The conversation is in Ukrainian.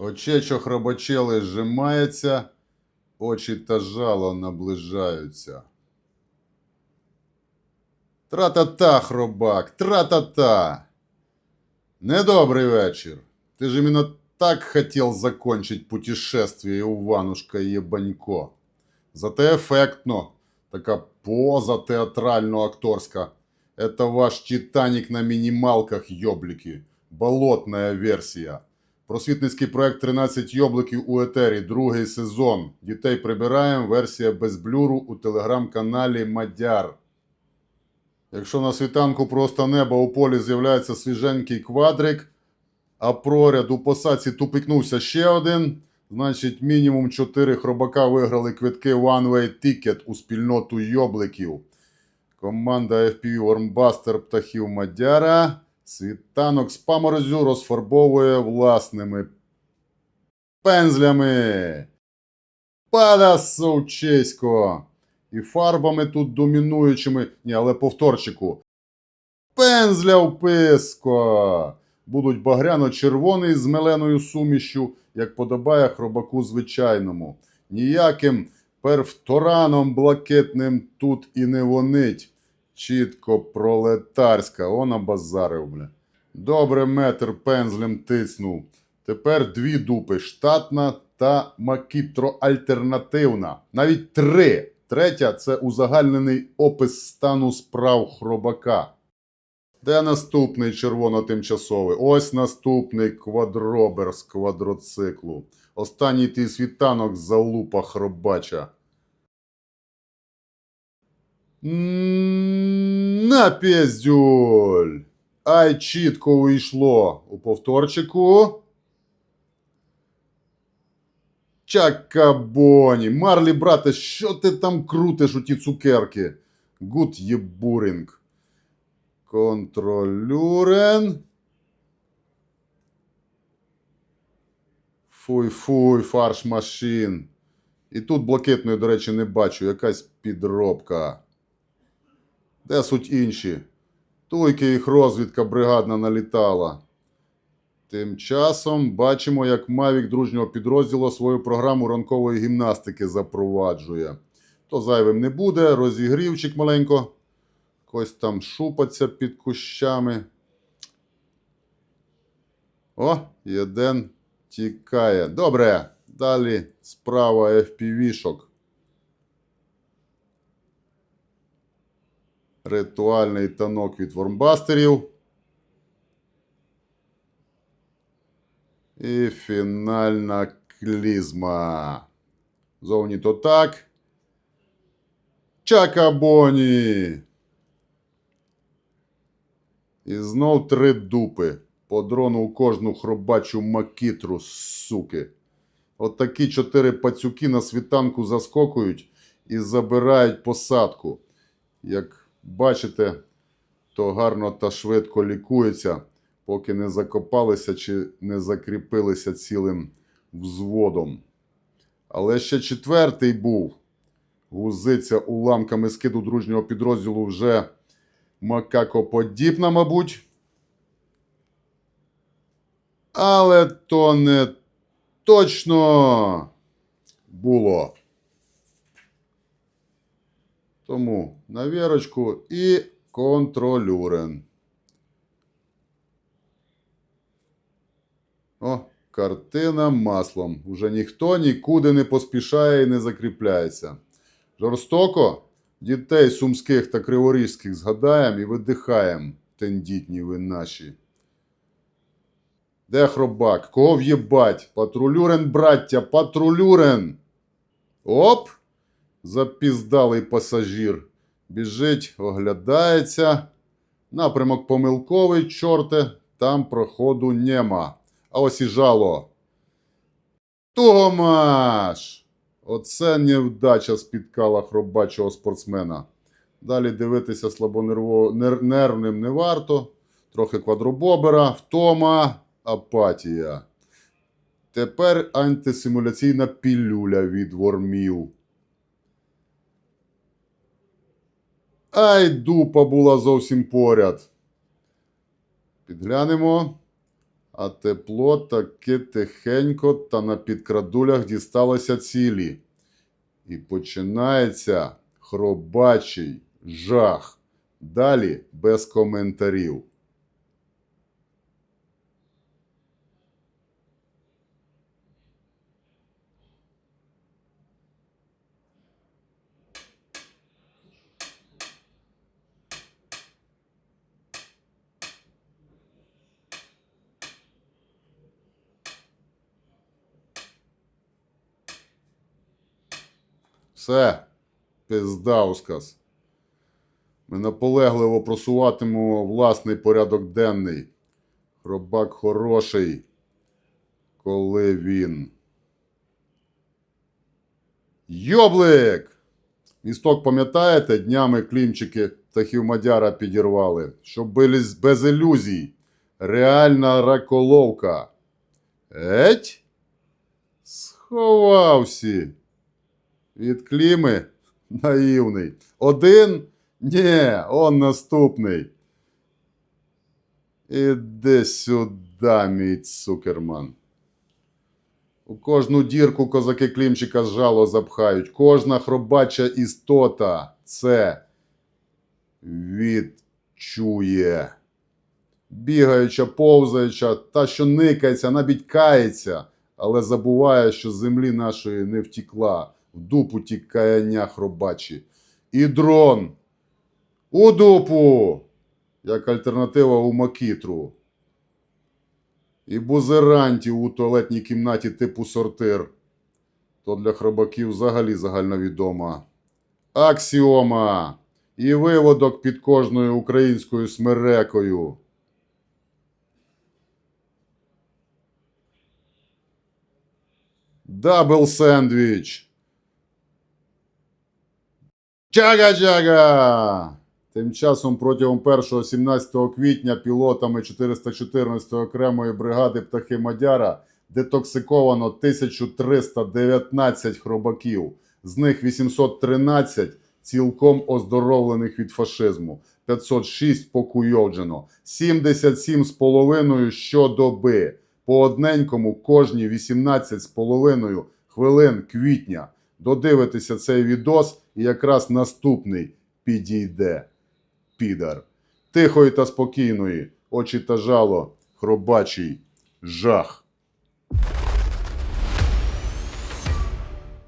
Очечо хробочели зжимається, очі та жало наближаються. Тра-та-та, хробак, тра-та-та. Недобрый вечер. Ты же именно так хотел закончить путешествие у Ванушка Єбанько. Зате ефектно. Така поза театрально-акторська. Это ваш Титаник на мінімалках, йобліки. Болотная версія. Просвітницький проект 13 йобликів у етері, другий сезон. Дітей прибираємо. Версія без блюру у телеграм-каналі Мадяр. Якщо на світанку просто неба у полі з'являється свіженький квадрик, а проряд у посадці тупикнувся ще один, значить мінімум 4 хробака виграли квитки One Way Ticket у спільноту йобликів. Команда FPV Wormbuster птахів Мадяра світанок з паморозю розфарбовує власними пензлями. Пада совчесько! І фарбами тут домінуючими, ні, але повторчику. Пензля в писко! Будуть багряно-червоний з меленою сумішю, як подобає хробаку звичайному. Ніяким перфтораном блакитним тут і не вонить. Чітко пролетарська, он базарив, бля. Добре метр пензлем тиснув. Тепер дві дупи штатна та макітро-альтернативна. Навіть три. Третя це узагальнений опис стану справ хробака. Де наступний червоно-тимчасовий? Ось наступний квадробер з квадроциклу. Останній твій світанок залупа хробача. На піздюль! Ай, чітко увійшло у повторчику. Чакабоні! Марлі, брате, що ти там крутиш у ті цукерки? Гуд єбуринг. Контролюрен. Фуй-фуй, фарш машин. І тут блакитної, до речі, не бачу. Якась підробка. Де суть інші? Туйки їх розвідка бригадна налітала. Тим часом бачимо, як Мавік дружнього підрозділу свою програму ранкової гімнастики запроваджує. То зайвим не буде, розігрівчик маленько. Когось там шупаться під кущами. О, єден тікає. Добре. Далі справа FPV-шок. Ритуальний танок від вормбастерів. І фінальна клізма. Зовні то так. Чакабоні. І знов три дупи. По дрону у кожну хробачу макітру, суки. От такі чотири пацюки на світанку заскокують і забирають посадку. Як бачите, то гарно та швидко лікується, поки не закопалися чи не закріпилися цілим взводом. Але ще четвертий був. Гузиця уламками скиду дружнього підрозділу вже макакоподібна, мабуть. Але то не точно було. Тому на вірочку і контролюрен. О, картина маслом. Уже ніхто нікуди не поспішає і не закріпляється. Жорстоко дітей сумських та криворізьких згадаємо і видихаємо, тендітні ви наші. Де хробак? Кого в'єбать? Патрулюрен, браття, патрулюрен. Оп! Запіздалий пасажир. Біжить, оглядається. Напрямок помилковий, чорте, там проходу нема. А ось і жало. Томаш! Оце невдача спіткала хробачого спортсмена. Далі дивитися слабонервним не варто. Трохи квадробобера, втома, апатія. Тепер антисимуляційна пілюля від вормів. Ай, дупа була зовсім поряд. Підглянемо. А тепло таке тихенько та на підкрадулях дісталося цілі. І починається хробачий жах. Далі без коментарів. Все, пиздаускас. Ми наполегливо просуватимемо власний порядок денний. Хробак хороший, коли він. Йоблик! Місток, пам'ятаєте, днями клімчики птахів Мадяра підірвали, щоб без, без ілюзій. Реальна раколовка. Еть? Сховався. Від кліми наївний. Один? Ні, он наступний. Іди сюди, мій цукерман. У кожну дірку козаки клімчика з жало запхають. Кожна хробача істота це відчує. Бігаюча, повзаюча, та, що никається, навіть кається, але забуває, що з землі нашої не втікла, в дупу ті каяння хробачі. І дрон у дупу, як альтернатива у макітру. І бузерантів у туалетній кімнаті типу сортир. То для хробаків взагалі загальновідома. Аксіома і виводок під кожною українською смерекою. Дабл сендвіч. Джага-джага! Тим часом протягом 1-17 квітня пілотами 414 окремої бригади птахи Мадяра детоксиковано 1319 хробаків, з них 813 цілком оздоровлених від фашизму, 506 покуйовджено, 77,5 щодоби, по одненькому кожні 18,5 хвилин квітня. Додивитися цей відос і якраз наступний підійде. Підар. Тихої та спокійної, очі та жало, хробачий жах.